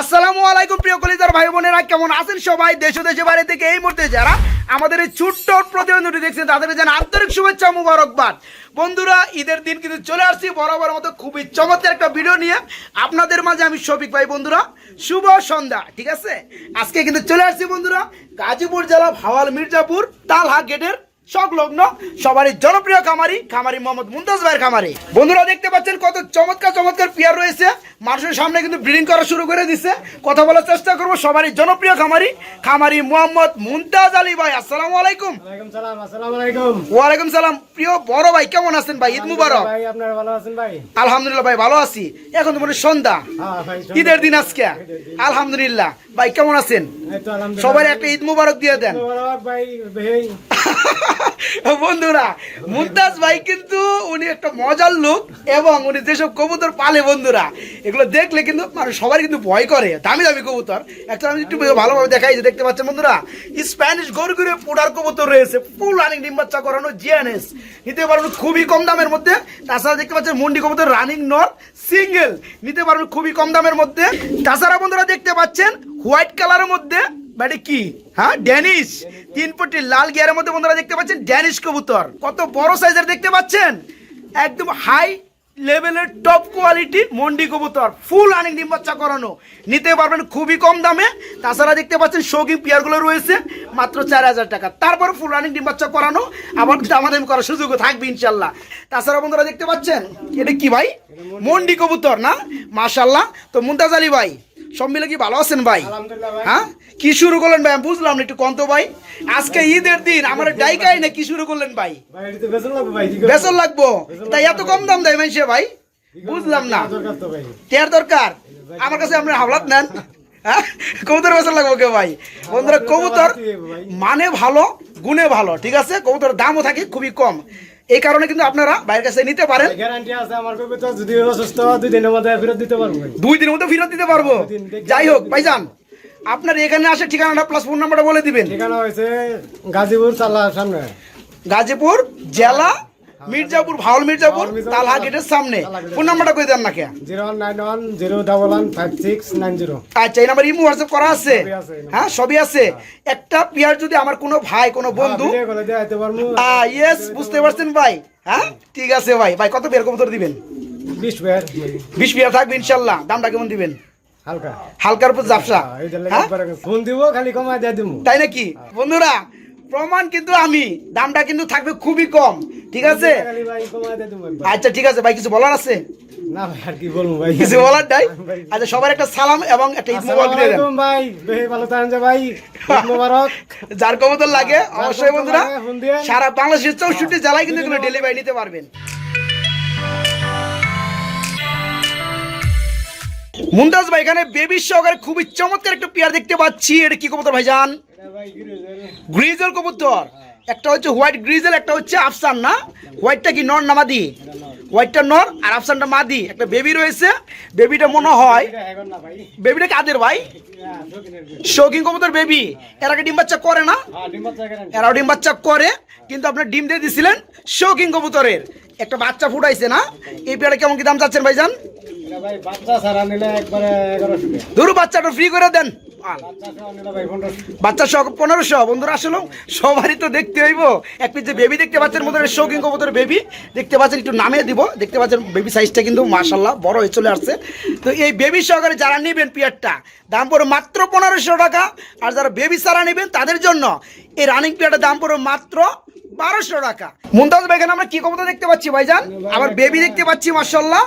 আসসালামু আলাইকুম, প্রিয় কলিজার ভাই বোনেরা, কেমন আছেন সবাই? দেশ দেশে বাইরে থেকে এই মুহূর্তে যারা আমাদের এই ছোট্ট প্রতিবন্ধী দেখছেন, তাদের যেন আন্তরিক শুভেচ্ছা মুবারকবাদ। বন্ধুরা, ঈদের দিন কিন্তু চলে আসছি, বরাবর মতো খুবই চমৎকার একটা ভিডিও নিয়ে আপনাদের মাঝে আমি শফিক ভাই, বন্ধুরা, শুভ সন্ধ্যা, ঠিক আছে? আজকে কিন্তু চলে আসছি, বন্ধুরা, গাজীপুর জেলা ভাওয়াল মির্জাপুর, তালহা গেটের সংলগ্ন সবারই জনপ্রিয় খামারি খামারি মোহাম্মদ মুমতাজ ভাইয়ের খামারি। বন্ধুরা দেখতে পাচ্ছেন কত চমৎকার চমৎকার পেয়ার রয়েছে। মানুষের সামনে কিন্তু ব্রিডিং করা শুরু করে দিছে। কথা বলার চেষ্টা করব সবারই জনপ্রিয় খামারি খামারি মোহাম্মদ মুমতাজ আলী ভাই। আসসালামু আলাইকুম। ওয়ালাইকুম সালাম প্রিয় বড় ভাই কেমন আছেন ভাই? ঈদ মুবারক। ভাই আপনারা ভালো আছেন ভাই? আলহামদুলিল্লাহ ভাই ভালো আছি। এখন তো মনে সন্ধ্যা। ঈদের দিন আজকে। আলহামদুলিল্লাহ। ভাই কেমন আছেন? সবাই একটা ঈদ মুবারক দিয়ে দেন। ভাই। বন্ধুরা, মুমতাজ ভাই কিন্তু উনি একটা মজার লোক এবং উনি যেসব কবুতর পালে বন্ধুরা, এগুলো দেখলে কিন্তু মানুষ সবাই কিন্তু ভয় করে। দামি দামি কবুতর। একটা আমি একটু ভালোভাবে দেখাই যে দেখতে পাচ্ছেন বন্ধুরা স্প্যানিশ গরগুরে পোড়ার কবুতর রয়েছে ফুল রানিং ডিম বাচ্চা করানো জিএনএস নিতে পারবেন খুবই কম দামের মধ্যে, তাছাড়া দেখতে পাচ্ছেন মুন্ডি কবুতর রানিং নর সিঙ্গেল নিতে পারবেন খুবই কম দামের মধ্যে। তাছাড়া বন্ধুরা দেখতে পাচ্ছেন হোয়াইট কালারের মধ্যে মানে কি? হ্যাঁ ড্যানিশ। তিন পটি লাল গিয়ারের মধ্যে বন্ধুরা দেখতে পাচ্ছেন, ড্যানিশ কবুতর। কত বড় সাইজের দেখতে পাচ্ছেন? একদম হাই লেভেলের টপ কোয়ালিটি মন্ডি কবুতর। ফুল আনিং ডিম বাচ্চা করানো। নিতে পারবেন খুবই কম দামে। তাছাড়া দেখতে পাচ্ছেন শৌকিং পেয়ারগুলো রয়েছে, মাত্র চার হাজার টাকা। তারপর ফুল রানিং ডিম বাচ্চা করানো, আবার দামাদামি করার সুযোগও থাকবে ইনশাল্লাহ। তাছাড়া বন্ধুরা দেখতে পাচ্ছেন, এটা কি ভাই? মন্ডি কবুতর না? মাশাল্লাহ। তো মুমতাজ আলী ভাই সব মিলে কি ভালো আছেন ভাই? হ্যাঁ? কি শুরু করলেন ভাই? আমি বুঝলাম না একটু কন্ত ভাই। আজকে ঈদের দিন আমার ডাইকাই না কি শুরু করলেন ভাই? বেসন লাগবো তাই এত কম দাম দেয় মানুষে ভাই? বুঝলাম না। টেয়ার দরকার আমার কাছে আপনার হাওলাত নেন। হ্যাঁ? কবুতর বেসন লাগবো কে ভাই? বন্ধুরা কবুতর মানে ভালো গুণে ভালো ঠিক আছে? কবুতর দামও থাকে খুবই কম। এই কারণে কিন্তু আপনারা বাইরের কাছে নিতে পারেন। গ্যারান্টি আছে আমার কবে তো যদি অসুস্থ দুই দিনের মধ্যে ফেরত দিতে পারব। দুই দিনের মধ্যে ফেরত দিতে পারব। যাই হোক ভাইজান আপনার এখানে আসে ঠিকানাটা প্লাস ফোন নাম্বারটা বলে দিবেন। ঠিকানা হয়েছে গাজীপুর চালার সামনে। গাজীপুর জেলা মির্জাপুর ভাওল মির্জাপুর তালহা গেটের সামনে। ফোন নাম্বারটা কই দেন না কে zero nine one zero double one five six nine zero. আচ্ছা এই নাম্বার ইমো হোয়াটসঅ্যাপ করা আছে। হ্যাঁ সবই আছে। একটা পিয়ার যদি আমার কোনো ভাই কোনো বন্ধু দিতে পারব। ইয়েস বুঝতে পারছেন ভাই। হ্যাঁ ঠিক আছে ভাই। ভাই কত বিয়ার কবুতর দিবেন? বিশ পেয়ার বিশ বিয়ার থাকবে ইনশাল্লাহ। দামটা কেমন দিবেন? হালকা। হালকার উপর জাফসা হ্যাঁ, হ্যাঁ? ফোন দিব খালি কমায় দিয়ে দিব তাই নাকি? বন্ধুরা প্রমাণ কিন্তু আমি। দামটা কিন্তু থাকবে খুবই কম। ঠিক আছে। আচ্ছা ঠিক আছে ভাই কিছু বলার আছে? না ভাই আর কি বলব ভাই? কিছু বলার নাই? আচ্ছা সবার একটা সালাম এবং একটা ঈদ আসসালামু দিয়ে দেন। ভাই ভালো থাকেন ভাই ঈদ মোবারক। যার কবুতর লাগে অবশ্যই বন্ধুরা। সারা বাংলাদেশের চৌষট্টি জেলায় কিন্তু এগুলো ডেলিভারি নিতে পারবেন। মুমতাজ ভাই এখানে বেবি সহকারে খুবই চমৎকার একটা পেয়ার দেখতে পাচ্ছি। এটা কি কবুতর ভাইজান? গ্রিজেল কবুতর। একটা হচ্ছে হোয়াইট গ্রিজেল একটা হচ্ছে আফসান না? হোয়াইটটা কি নর না মাদি? হোয়াইটটা নর আর আফসানটা মাদি। একটা বেবি রয়েছে বেবিটা মনে হয় বেবিটা কাদের ভাই? শৌখিন কবুতর বেবি এর আগে ডিম বাচ্চা করে না? এরাও ডিম বাচ্চা করে কিন্তু আপনার ডিম দিয়ে দিছিলেন শৌখিন কবুতরের। একটা বাচ্চা ফুটাইছে না? এই পেয়ারে কেমন কি দাম চাচ্ছেন ভাইজান? ভাই বাচ্চা সারা নিলে একবারে এগারোশো টাকা। ধরু বাচ্চাটা ফ্রি করে দেন। বাচ্চা সহ পনেরোশো, বন্ধুরা আসলে। সবারই তো দেখতে হইব। এক পিস যে বেবি দেখতে পাচ্ছেন মধ্যে শৌখিন কবুতর বেবি দেখতে পাচ্ছেন, একটু নামিয়ে দিব। দেখতে পাচ্ছেন বেবি সাইজটা কিন্তু মাশাল্লাহ বড় হয়ে চলে আসছে। তো এই বেবি সহকারে যারা নেবেন পিয়ারটা দাম পড়বে মাত্র পনেরোশো টাকা। আর যারা বেবি সারা নেবেন, তাদের জন্য এই রানিং পিয়ারটার দাম পড়বে মাত্র বারোশো টাকা। মুমতাজ ভাই, এখানে আমরা কি কবুতর দেখতে পাচ্ছি ভাইজান? আবার বেবি দেখতে পাচ্ছি মাশাল্লাহ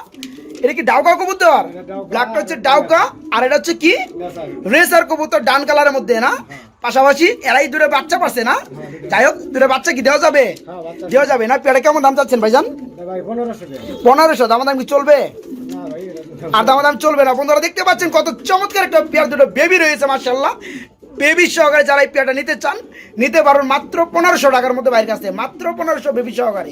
এটা কি ডাউকা কবুতর? ব্ল্যাকটা হচ্ছে ডাউকা আর এটা হচ্ছে কি? রেসার কবুতর ডান কালারের মধ্যে না? পাশাপাশি এরাই দূরে বাচ্চা পাচ্ছে না? যাই হোক দূরে বাচ্চা কি দেওয়া যাবে? হ্যাঁ, দেওয়া যাবে না? পেয়ারে কেমন দাম চাচ্ছেন ভাইজান? ভাই পনেরোশো দাম দাম কি চলবে? আর দাম দাম চলবে না। বন্ধুরা দেখতে পাচ্ছেন কত চমৎকার একটা পেয়ার দুটো বেবি রয়েছে মার্শাল্লাহ বেবি সহকারে যারা এই পেয়াটা নিতে চান নিতে পারবেন মাত্র পনেরোশো টাকার মতো বাইরের কাছে মাত্র পনেরোশো বেবি সহকারে।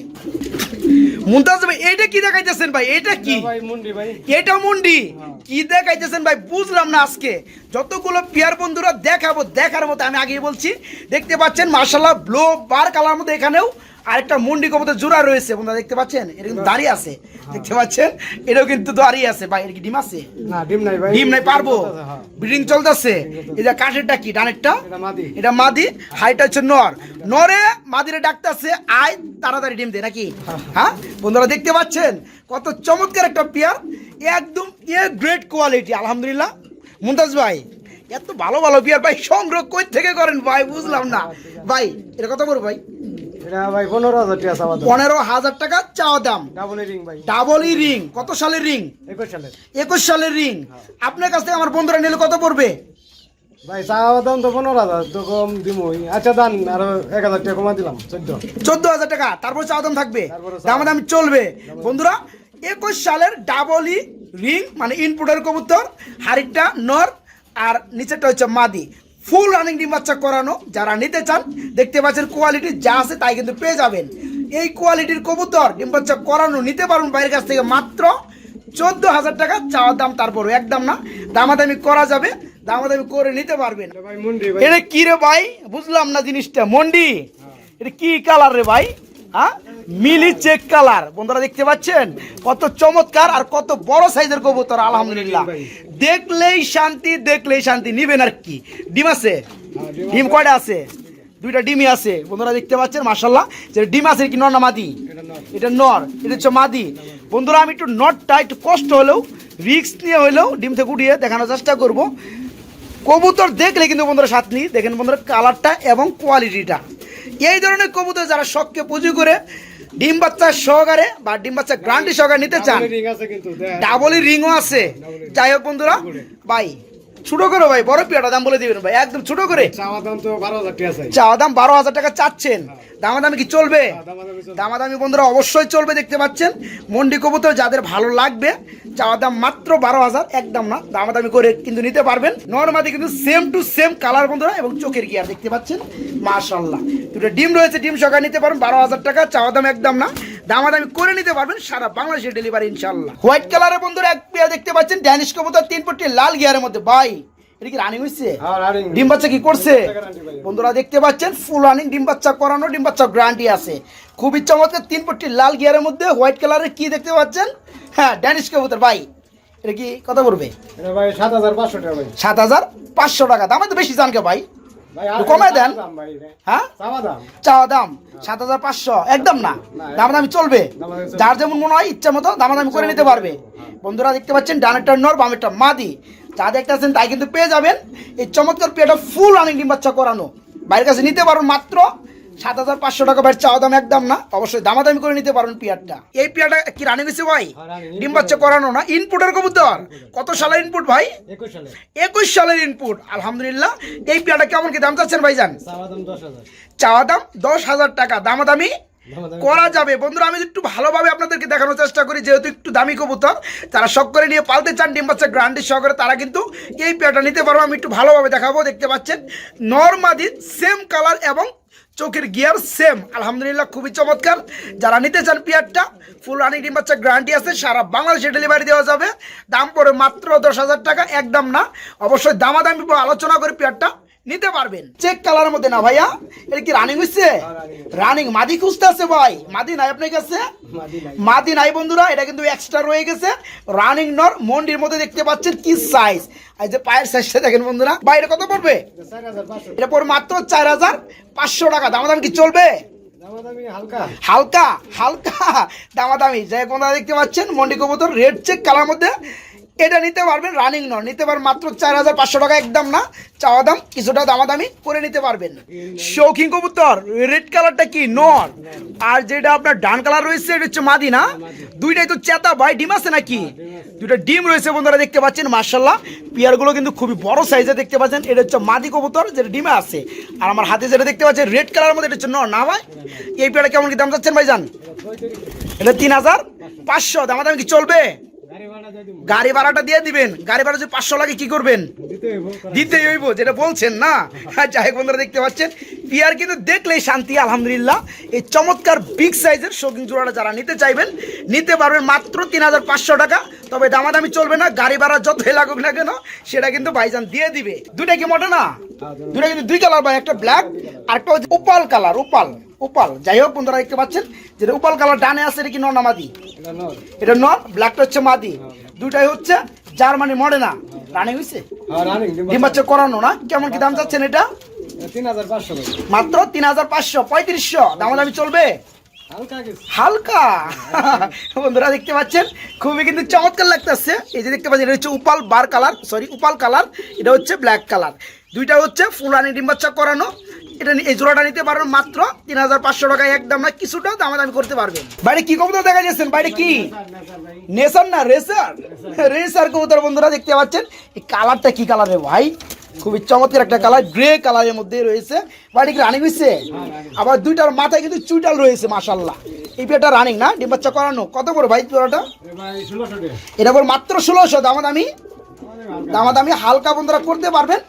মুমতাজ ভাই এইটা কি দেখাইতেছেন ভাই? এটা কি? ভাই ভাই। এটা মুন্ডি? কি দেখাইতেছেন ভাই? বুঝলাম না আজকে। যতগুলো পিয়ার বন্ধুরা দেখাবো দেখার মতো আমি আগেই বলছি। দেখতে পাচ্ছেন মার্শাল্লাহ ব্লো বার কালার মধ্যে এখানেও আরেকটা মুন্ডি কবুতর জোড়া রয়েছে বন্ধুরা দেখতে পাচ্ছেন? এটা কিন্তু দাঁড়িয়ে আছে দেখতে পাচ্ছেন? এটাও কিন্তু দাঁড়িয়ে আছে ভাই এর কি ডিম আছে? না ডিম নাই ভাই। ডিম নাই পারব? হ্যাঁ। ব্রিডিং চলতেছে? যে কাঠেরটা কি ডানেরটা? এটা মাদি। এটা মাদি হাইটা হচ্ছে নর। নরে মাদিরে ডাকতেছে আয় তাড়াতাড়ি ডিম দে নাকি? হ্যাঁ। বন্ধুরা দেখতে পাচ্ছেন? কত চমৎকার একটা পেয়ার একদম এ গ্রেট কোয়ালিটি আলহামদুলিল্লাহ। মুমতাজ ভাই এত ভালো ভালো পেয়ার ভাই সংগ্রহ কই থেকে করেন ভাই? বুঝলাম না। ভাই এটা কত বড় ভাই? এটা ভাই পনেরো হাজার টাকা চাওয়া পনেরো হাজার টাকা চাওয়া দাম। ডাবল রিং ভাই। Double ring. কত সালের রিং? একুশ সালের। একুশ সালের রিং। আপনার কাছ থেকে আমার বন্ধুরা নিলে কত পড়বে? ভাই চাওয়া দাম তো পনেরো হাজার তো কম দিমই। আচ্ছা দান আরও এক হাজার টাকা কমা দিলাম চোদ্দ। চোদ্দ হাজার টাকা তারপর চাওয়া দাম থাকবে? দাম দাম চলবে। বন্ধুরা একুশ সালের ডাবলই রিং মানে ইনপুটের কবুতর হারিটা নর আর নিচেরটা হচ্ছে মাদি। ফুল রানিং ডিম বাচ্চা করানো যারা নিতে চান দেখতে পাচ্ছেন কোয়ালিটি যা আছে তাই কিন্তু পেয়ে যাবেন। এই কোয়ালিটির কবুতর ডিম বাচ্চা করানো নিতে পারবেন বাইরের কাছ থেকে মাত্র চোদ্দ হাজার টাকা চাওয়ার দাম তারপরও একদম না। দামাদামি করা যাবে দামাদামি করে নিতে পারবেন। এটা কি রে ভাই? বুঝলাম না জিনিসটা। মন্ডি এটা কি কালার রে ভাই? হ্যাঁ? মিলি চেক কালার। বন্ধুরা দেখতে পাচ্ছেন? কত চমৎকার আর কত বড় সাইজের কবুতর আলহামদুলিল্লাহ। দেখলেই শান্তি দেখলেই শান্তি। নিবেন আর কি? ডিম আছে? ডিম কয়টা আছে? দুইটা ডিমই আছে। বন্ধুরা দেখতে পাচ্ছেন? মাসাল্লাহ যে ডিম আছে কি নর না মাদি? এটা নর। এটা হচ্ছে মাদি। বন্ধুরা আমি একটু নটটা একটু কষ্ট হলেও রিস্ক নিয়ে হলেও ডিম থেকে উঠিয়ে দেখানোর চেষ্টা করব। কবুতর দেখলে কিন্তু বন্ধুরা সাথ নিই। দেখেন বন্ধুরা কালারটা এবং কোয়ালিটিটা এই ধরনের কবুতর যারা শখকে পুজো করে ডিম বাচ্চা সহকারে বা ডিম বাচ্চা গ্রান্টি সহকারে নিতে চান। ডাবলই রিংও আছে যাই হোক বন্ধুরা ভাই ছোট করে ভাই বড় পিয়াটা দাম বলে দিবেন ভাই একদম ছোট করে। চাওয়া দাম তো বারো হাজার টাকা চাওয়া দাম বারো হাজার টাকা চাচ্ছেন। দামাদামি কি চলবে? দামাদামি বন্ধুরা অবশ্যই চলবে দেখতে পাচ্ছেন। মন্ডি কবুতর যাদের ভালো লাগবে চাওয়া দাম মাত্র বারো হাজার একদম না দামাদামি করে কিন্তু নিতে পারবেন। নর্মাদি কিন্তু সেম টু সেম কালার বন্ধুরা এবং চোখের গিয়ার দেখতে পাচ্ছেন? মাশাল্লাহ দুটো ডিম রয়েছে ডিম সকাল নিতে পারেন বারো হাজার টাকা চাওয়া দাম একদম না। দামাদামি করে নিতে পারবেন সারা বাংলাদেশের ডেলিভারি ইনশাল্লাহ হোয়াইট কালারের বন্ধুরা এক পেয়ার দেখতে পাচ্ছেন ড্যানিশ কবুতর তিন পট্টি লাল গিয়ারের মধ্যে। ভাই এটা কি রানিং হয়েছে ডিম বাচ্চা কি করছে? বন্ধুরা দেখতে পাচ্ছেন ফুল রানিং ডিম বাচ্চা করানো ডিম বাচ্চা গ্যারান্টি আছে। খুবই চমৎকার তিন পট্টি লাল গিয়ারের মধ্যে হোয়াইট কালারের কি দেখতে পাচ্ছেন? হ্যাঁ ড্যানিশ কবুতর ভাই এটা কি এটা ভাই সাত হাজার পাঁচশো টাকা ভাই। সাত হাজার পাঁচশো টাকা দামে তো বেশি জানকে ভাই? কমায় দেন। দাম হ্যাঁ। চাওয়া দাম। সাত হাজার পাঁচশো একদম না। দাম দামি চলবে। দামাদামি চলবে। যার যেমন মনে হয় ইচ্ছা মতো দামাদামি করে নিতে পারবে। বন্ধুরা দেখতে পাচ্ছেন ডানেরটা নর বামেরটা মাদি। যা দেখতেছেন তাই কিন্তু পেয়ে যাবেন। এই চমৎকার পেয়েটা ফুল রানিং ডিম বাচ্চা করানো। বাইরের কাছে নিতে পারবেন মাত্র সাত হাজার পাঁচশো টাকা বাইরের চাওয়া দাম একদম না অবশ্যই দামাদামি করে নিতে পারবেন পিয়ারটা। এই পিয়ারটা কি রানিং হয়েছে ভাই? হ্যাঁ, ডিম বাচ্চা করানো না? ইনপুটের কবুতর? কত সালের ইনপুট ভাই? একুশ সালের। ইনপুট আলহামদুলিল্লাহ। এই পিয়ারটা কেমন কি দাম চাচ্ছেন চাওয়া দাম চাওয়া দাম দশ হাজার টাকা। দামাদামি করা যাবে। বন্ধুরা আমি একটু ভালোভাবে আপনাদেরকে দেখানোর চেষ্টা করি যেহেতু একটু দামি কবুতর তারা শখ করে নিয়ে পালতে চান ডিম বাচ্চা গ্রান্ডি সহকারে তারা কিন্তু এই পেয়ারটা নিতে পারব আমি একটু ভালোভাবে দেখাবো দেখতে পাচ্ছেন। নর্মাদি সেম কালার এবং চোখের গিয়ার সেম আলহামদুলিল্লাহ, খুবই চমৎকার। যারা নিতে চান পিয়ারটা ফুল রানিং ডিম বাচ্চা গ্যারান্টি আছে, সারা বাংলাদেশে ডেলিভারি দেওয়া যাবে। দাম পড়ে মাত্র দশ হাজার টাকা, একদম না। অবশ্যই দামাদামি আলোচনা করে পেয়ারটা নিতে পারবেন। চেক কালারের মধ্যে না ভাইয়া? এটা কি রানিং হচ্ছে রানিং মাদি খুঁজতে আছে ভাই। মাদি নাই আপনার কাছে? মাদি নাই। বন্ধুরা এটা কিন্তু এক্সট্রা রয়ে গেছে। রানিং নর মন্ডির মধ্যে দেখতে পাচ্ছেন কি সাইজ এই যে পায়ের সাইজটা দেখেন বন্ধুরা। বাইরে কত পড়বে? এটা পড়বে মাত্র চার হাজার পাঁচশো টাকা। দামাদাম কি চলবে? দামাদামি হালকা। হালকা হালকা। দামাদামি। যে বন্ধুরা দেখতে পাচ্ছেন মন্ডি কবুতর রেড চেক কালার মধ্যে। এটা নিতে পারবেন রানিং নর নিতে পারবেন মাত্র চার হাজার পাঁচশো টাকা একদম না। চাওয়া দাম কিছুটা দামাদামি করে নিতে পারবেন। শৌখিন কবুতর রেড কালারটা কি? নর। আর যেটা আপনার ডান কালার রয়েছে, এটা হচ্ছে মাদি না দুইটাই তো চেতা ভাই, ডিম আছে নাকি? দুইটা ডিম রয়েছে বন্ধুরা, দেখতে পাচ্ছেন মার্শাল্লাহ পিয়ারগুলো কিন্তু খুবই বড় সাইজে দেখতে পাচ্ছেন। এটা হচ্ছে মাদি কবুতর, যেটা ডিমে আছে। আর আমার হাতে যেটা দেখতে পাচ্ছেন রেড কালার মধ্যে এটা হচ্ছে নর। না ভাই? এই পেয়ারটা কেমন কি দাম চাচ্ছেন ভাইজান? এটা তিন হাজার পাঁচশো। দামাদামি কি চলবে? গাড়ি ভাড়াটা দিয়ে দিবেন। গাড়ি ভাড়া যদি পাঁচশো লাগে কি করবেন? দিতে হইব যেটা বলছেন না। হ্যাঁ যাই বন্ধুরা দেখতে পাচ্ছেন। পিয়ার কিন্তু দেখলেই শান্তি আলহামদুলিল্লাহ। এই চমৎকার বিগ সাইজের শৌখিন জোড়াটা যারা নিতে চাইবেন নিতে পারবেন মাত্র তিন হাজার পাঁচশো টাকা। তবে দামাদামি চলবে না গাড়ি ভাড়া যতই লাগুক না কেন সেটা কিন্তু ভাইজান দিয়ে দিবে। দুইটা কি মোটে না? দুটা কিন্তু দুই কালার ভাই একটা ব্ল্যাক আর একটা হচ্ছে উপাল কালার উপাল উপাল। যাই হোক বন্ধুরা দেখতে পাচ্ছেন? যেটা উপাল কালার ডানে আছে এটা কি নর না মাদি? এটা নর। ব্ল্যাকটা হচ্ছে মাদি। দুটাই হচ্ছে জার্মানি মরে না। রানিং হয়েছে হ্যাঁ রানিং ডিম বাচ্চা। করানো না? কেমন কি দাম চাচ্ছেন এটা? মাত্র তিন হাজার পাঁচশো পঁয়ত্রিশশো। দামাদামি চলবে? হালকা বন্ধুরা দেখতে পাচ্ছেন খুবই কিন্তু চমৎকার লাগতেছে। এই যে দেখতে পাচ্ছেন এটা হচ্ছে উপাল বার কালার সরি উপাল কালার এটা হচ্ছে ব্ল্যাক কালার। দুইটা হচ্ছে ফুলানি ডিম বাচ্চা করানো। এটা এই জোড়াটা নিতে পারবেন মাত্র তিন হাজার পাঁচশো টাকায় একদম না কিছুটা দামাদামি করতে পারবেন। বাইরে কি কবুতর দেখা যাচ্ছেন বাইরে কি? নেসার না রেসার। রেসার কবুতর বন্ধুরা দেখতে পাচ্ছেন। এই কালারটা কি কালার রে ভাই? খুবই চমৎকার একটা কালার গ্রে কালারের মধ্যে রয়েছে। বাড়ি কি রানিং হয়েছে আবার দুইটার মাথায় কিন্তু চুইটাল রয়েছে মাশাল্লাহ এই পেটা রানিং না? ডিম বাচ্চা করানো। কত করে ভাই টাকা। এটা পর মাত্র ষোলোশো দামাদামি? দামাদামি হালকা বন্ধুরা করতে পারবেন।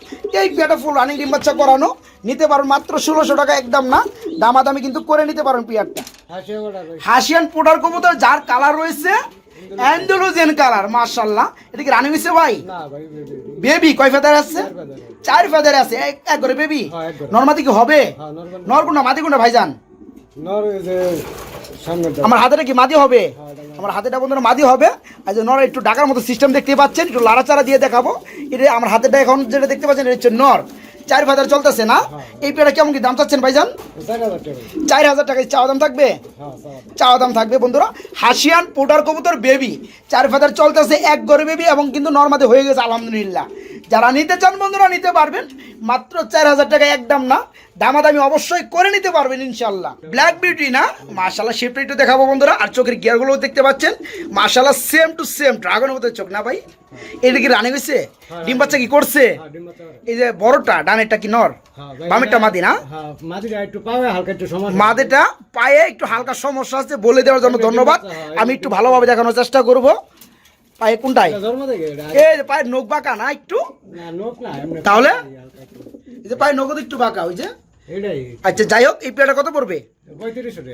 এই পেটা ফুল রানিং ডিম বাচ্চা করানো। নিতে পারবেন মাত্র ষোলোশো টাকা একদম না। দামাদামি কিন্তু করে নিতে পারেন পিয়ারটা। হাসিয়ান পোটার কবুতর যার কালার রয়েছে অ্যান্ডোলোজেন কালার মার্শাল্লাহ এটা কি রানিং হয়েছে ভাই? বেবি কয় ফেদার আছে? চার ফেদার আছে এক করে বেবি হ্যাঁ, নর্মাদি কি হবে? হ্যাঁ নর্মাল মাদি কোনটা ভাইজান? আমার হাতেটা কি মাদি হবে? আমার হাতেটা বন্ধুরা মাদি হবে। আর যে নর একটু ডাকার মতো সিস্টেম দেখতে পাচ্ছেন একটু লাড়াচাড়া দিয়ে দেখাবো। এটা আমার হাতেটা এখন যেটা দেখতে পাচ্ছেন এটা হচ্ছে নর। চার হাজার চলতেছে না? এই পেয়ারা কেমন কি দাম চাচ্ছেন ভাইজান? চার হাজার টাকা। হাজার টাকায় চাওয়া দাম থাকবে? চা চাওয়া দাম থাকবে। বন্ধুরা। হাসিয়ান পোটার কবুতর বেবি। চার ফেদার চলতেছে এক গড়ে বেবি এবং কিন্তু নর্মাদে হয়ে গেছে আলহামদুলিল্লাহ। যারা নিতে চান বন্ধুরা নিতে পারবেন। মাত্র চার হাজার টাকা একদম না। দামাদামি অবশ্যই করে নিতে পারবেন ইনশাল্লাহ ব্ল্যাক বিউটি না? মাশাল্লাহ শেপটা একটু দেখাবো বন্ধুরা। আর চোখের গিয়ারগুলো দেখতে পাচ্ছেন। মাশাল্লাহ সেম টু সেম ড্রাগনের মতো চোখ না ভাই? এটা কি রানি হয়েছে? ডিম বাচ্চা কি করছে? হ্যাঁ। এই যে বড়টা ডানেরটা কি নর? হ্যাঁ বামেরটা মাদি না? হ্যাঁ মাদেটা পায়ে একটু হালকা সমস্যা আছে বলে দেওয়ার জন্য ধন্যবাদ। আমি একটু ভালোভাবে দেখানোর চেষ্টা করব। পায়ে কোনটাই? এই যে পায়ের নখ বাঁকা না একটু? তাহলে? এই যে পায়ের নখ একটু বাঁকা ওই যে? আচ্ছা যাই হোক এই পেয়ারটা কত পড়বে?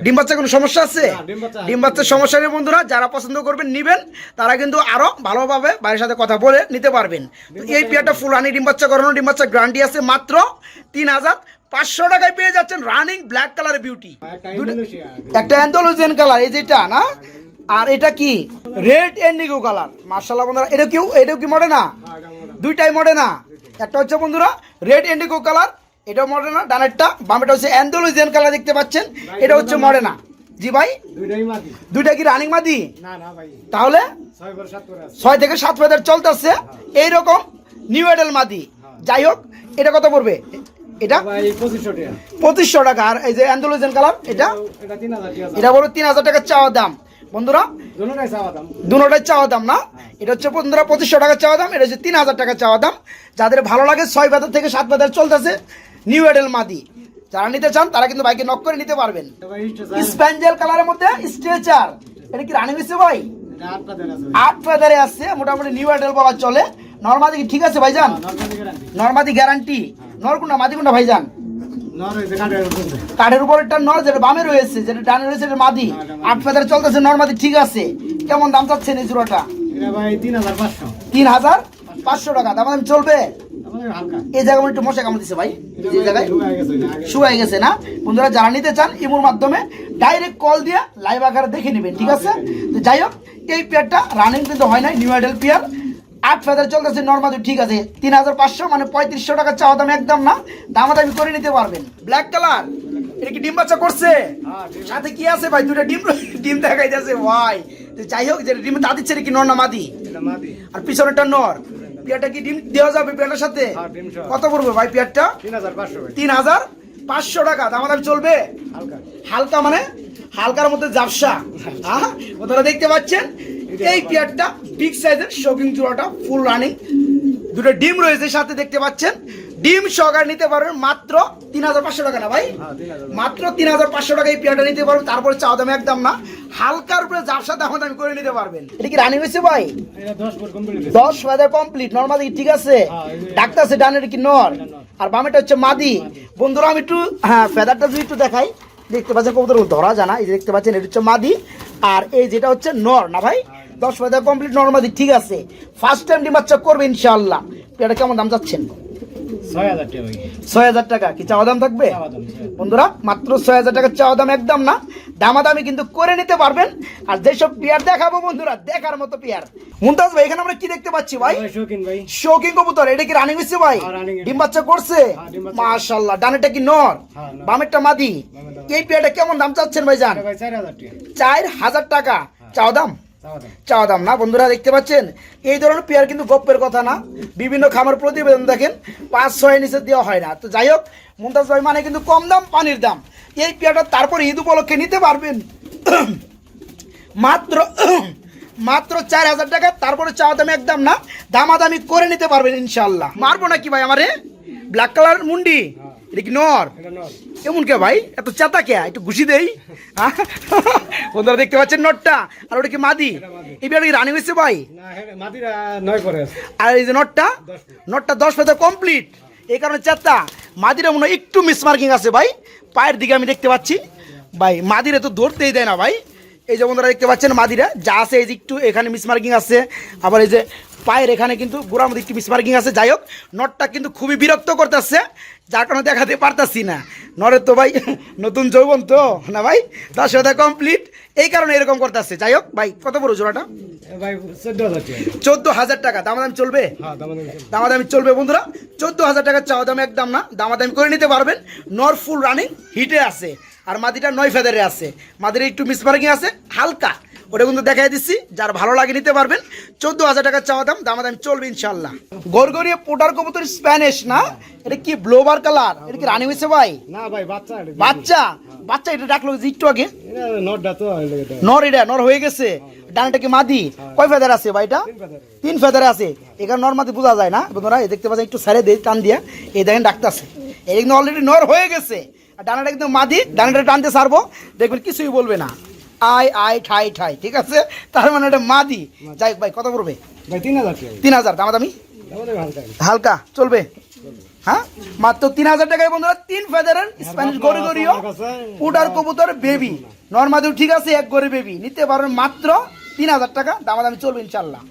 ডিম বাচ্চা কোনো সমস্যা আছে? ডিম বাচ্চা- বাচ্চার সমস্যা নেই বন্ধুরা যারা পছন্দ করবেন নিবেন তারা কিন্তু আরও ভালোভাবে ভাইয়ের সাথে কথা বলে নিতে পারবেন। এই পেয়ারটা ফুলানি ডিম বাচ্চা করানো ডিম বাচ্চা গ্যারান্টি আছে মাত্র তিন হাজার পাঁচশো টাকায় পেয়ে যাচ্ছেন রানিং ব্ল্যাক কালার বিউটি একটা অ্যান্থোলজিয়ান কালার এই যেটা না? আর এটা কি? রেড এন্ডিগো কালার মার্শাল্লাহ বন্ধুরা এটা কি এটাও কি মডে না। দুইটাই মডে না? একটা হচ্ছে বন্ধুরা রেড এন্ডিগো কালার এটাও মডে না? ডানেরটা বামেটা হচ্ছে অ্যান্থোলজিয়ান কালার দেখতে পাচ্ছেন এটা হচ্ছে মডে না? জি ভাই? দুইটা কি রানিং মাদি? না না ভাই। তাহলে? ছয় থেকে সাত ফেদার চলতেছে এইরকম নিউ এডেল মাদি। যাই হোক এটা কত পড়বে? এটা? পঁচিশশো টাকা। আর এই যে অ্যান্থোলজিয়ান কালার এটা? এটা বলো তিন হাজার টাকা চাওয়া দাম। বন্ধুরা দুটাই চাওয়া দাম। না? এটা হচ্ছে বন্ধুরা পঁচিশশো টাকা চাওয়া দাম এটা হচ্ছে তিন হাজার টাকা চাওয়া দাম। যাদের ভালো লাগে ছয় বাজার থেকে সাত বাজার চলতেছে নিউ এডেল মাদি। যারা নিতে চান তারা কিন্তু বাইকে নক করে নিতে পারবেন। স্প্যাঞ্জেল কালারের মধ্যে স্ট্রেচার এটা কি রানি মিশে ভাই? আট ফেদারে আসছে মোটামুটি নিউ এডেল বলা চলে। নর্মাদি ঠিক আছে ভাইজান? নর্মাদি গ্যারান্টি নরকুন্ডা মাদিকুন্ডা ভাইজান? কাঠের উপর একটা নর যেটা বামে রয়েছে যেটা ডানে রয়েছে এটা মাদি। আট ফেদারে চলতেছে নর্মাদি ঠিক আছে। কেমন দাম চাচ্ছেন এই জোড়াটা? তিন হাজার পাঁচশো। টাকা দাম দাম চলবে? এই আমার একটু মশা কামড় দিছে ভাই এই যে জায়গায়। ঢুকায় গেছে শুয়ে গেছে না? বন্ধুরা যারা নিতে চান ইমোর মাধ্যমে ডাইরেক্ট কল দিয়ে লাইভ আকারে দেখে নেবেন ঠিক আছে? তো যাই হোক এই পেয়ারটা রানিং কিন্তু হয় নাই নিউ আইডেল পেয়ার আট ফেদার চলতেছে নর্মালি ঠিক আছে। তিন হাজার পাঁচশো মানে পঁয়ত্রিশশো টাকা চাওয়া দাম একদম না। দামাদামি করে নিতে পারবেন। ব্ল্যাক কালার এটা কি ডিম বাচ্চা করছে? হ্যাঁ, সাথে কি আছে ভাই? দুটা ডিম ডিম দেখাই যাচ্ছে ভাই যাই হোক যে ডিম তা দিচ্ছে কি নর না মাদি? আর পিছনেরটা নর। পেয়ারটা কি ডিম দেওয়া যাবে পেয়ারটার সাথে? হ্যাঁ। কত পড়বে ভাই পেয়ারটা? তিন হাজার পাঁচশো টাকা। দামাদাম চলবে? হালকা। হালকা মানে? হালকার মধ্যে জাপসা হ্যাঁ ওনারা দেখতে পাচ্ছেন? এই পেয়ারটা বিগ সাইজের শপিং চূড়াটা ফুল রানিং দুটো ডিম রয়েছে সাথে দেখতে পাচ্ছেন। ডিম সহকারে নিতে পারবেন মাত্র তিন হাজার পাঁচশো টাকা না ভাই? হ্যাঁ হাজার মাত্র তিন হাজার পাঁচশো টাকা এই পেয়ারটা নিতে পারবেন তারপরে চাওয়া দাম একদম না। হালকার উপরে জাপসা দাম দামি করে নিতে পারবেন। এটা কি রানিং হয়েছে ভাই? দশ ফুট কমপ্লিট নর্মাল ঠিক আছে? হ্যাঁ, ডাক্তার আছে ডানের কি নর? আর বামেটা হচ্ছে মাদি। বন্ধুরা আমি একটু হ্যাঁ ফেদারটা যদি একটু দেখাই দেখতে পাচ্ছেন কবুতর ধরা জানা এই যে দেখতে পাচ্ছেন এটা হচ্ছে মাদি। আর এই যেটা হচ্ছে নর না ভাই? দশ ফেদার কমপ্লিট নর্মাদি ঠিক আছে। ফার্স্ট টাইম ডিম বাচ্চা করবে ইনশাআল্লাহ। এটা কেমন দাম যাচ্ছেন? ছয় হাজার টাকা কি চাওয়া দাম থাকবে। বন্ধুরা মাত্র ছয় হাজার টাকা চাওয়া দাম একদম না। দামাদামি কিন্তু করে নিতে পারবেন। আর যেসব পেয়ার দেখাবো বন্ধুরা দেখার মতো পেয়ার মুমতাজ ভাই এখানে আমরা কি দেখতে পাচ্ছি ভাই? শৌকিং কবুতর এটা কি রানিং হচ্ছে ভাই? হ্যাঁ, ডিম বাচ্চা করছে? হ্যাঁ। মাশাল্লাহ ডানেটা কি নর? হ্যাঁ, বামেরটা মাদি। এই পেয়ারটা কেমন দাম চাচ্ছেন ভাই জান চার হাজার টাকা। চাওয়া দাম? চাওয়া দাম না। বন্ধুরা, দেখতে পাচ্ছেন? এই ধরনের পেয়ার কিন্তু গপ্পের কথা না। বিভিন্ন খামার প্রতিবেদন দেখেন, পাঁচ ছয় নিচে দেওয়া হয় না। তো যাই হোক মুমতাজ ভাই মানে কিন্তু কম দাম, পানির দাম। এই পেয়ারটা তারপর ঈদ উপলক্ষে নিতে পারবেন। মাত্র মাত্র চার হাজার টাকা, তারপরে চাওয়া দাম একদম না। দামাদামি করে নিতে পারবেন ইনশাল্লাহ মারবো নাকি ভাই আমারে? ব্ল্যাক কালার মুন্ডি? এটা কি নর? এমন কে ভাই? এত চেতা কে? একটু ঘুষি দেই। আহ? বন্ধুরা দেখতে পাচ্ছেন নটটা আর ওটা কি মাদি? এই বিয়াটা কি রানিং হয়েছে ভাই? হ্যাঁ আর এই যে নটটা নটটা দশ পেতে কমপ্লিট এই কারণে চেতা। মাদিরা মনে হয় একটু মিসমার্কিং আছে ভাই। পায়ের দিকে আমি দেখতে পাচ্ছি। ভাই মাদিরে তো ধরতেই দেয় না ভাই। এই যে বন্ধুরা দেখতে পাচ্ছেন মাদিরা। যা আছে এই যে একটু এখানে মিসমার্কিং আছে। আবার এই যে পায়ের এখানে কিন্তু গোড়ার মধ্যে একটু মিসমার্কিং আছে। যাই হোক নটটা কিন্তু খুবই বিরক্ত করতেছে। যার কারণে দেখাতে পারতাছি না। নরে তো ভাই নতুন যৌবন তো না ভাই? দশ হাজার কমপ্লিট এই কারণে এরকম করতেছে। যাই হোক ভাই কত বড় জোড়াটা? চোদ্দ হাজার টাকা। চোদ্দ হাজার টাকা। দাম চলবে? হ্যাঁ দাম দামাদামি চলবে বন্ধুরা। চোদ্দ হাজার টাকা চাওয়া দাম একদম না। দামাদামি করে নিতে পারবেন। নর ফুল রানিং হিটে আছে। আর মাদিটা নয় ফেদারে আছে। মাদিরে একটু মিসমার্কিং আছে। হালকা। ওটা কিন্তু দেখাই দিচ্ছি। যার ভালো লাগে নিতে পারবেন চোদ্দ হাজার টাকার চাওয়া দাম দামাদামি চলবে ইনশাল্লাহ গরগরিয়া পোটার কবুতর স্প্যানিশ না? এটা কি ব্লোবার কালার এটা কি রানিং হয়েছে ভাই? না ভাই বাচ্চা এটা। বাচ্চা? বাচ্চা এটা ডাকলো একটু আগে। এটা। নর এটা নর হয়ে গেছে। ডানটা কি মাদি? কয় ফেদার আছে ভাইটা তিন ফেদারে। আছে। এখানে নর মাদি বোঝা যায় না। বন্ধুরা এই দেখতে পাচ্ছেন একটু সারে দিয়ে টান দিয়া। এই দেখেন ডাকতেছে। এই অলরেডি নর হয়ে গেছে। আর ডানাটা কিন্তু মাদি ডানাটা টানতে সারবো দেখবেন কিছুই বলবে না। আয় আই ঠাই ঠাই ঠিক আছে? তার মানে এটা মাদি। যাই ভাই কত পড়বে? ভাই তিন হাজার তিন হাজার। দাম দামি হালকা। চলবে? হ্যাঁ? মাত্র তিন হাজার টাকায় বন্ধুরা তিন ফেদারের স্প্যানিশ গড়ি গড়িও পুটার কবুতর বেবি নর্মাদিও ঠিক আছে এক গড়ে বেবি নিতে পারেন মাত্র তিন হাজার টাকা। দামাদামি চলবে ইনশাল্লাহ।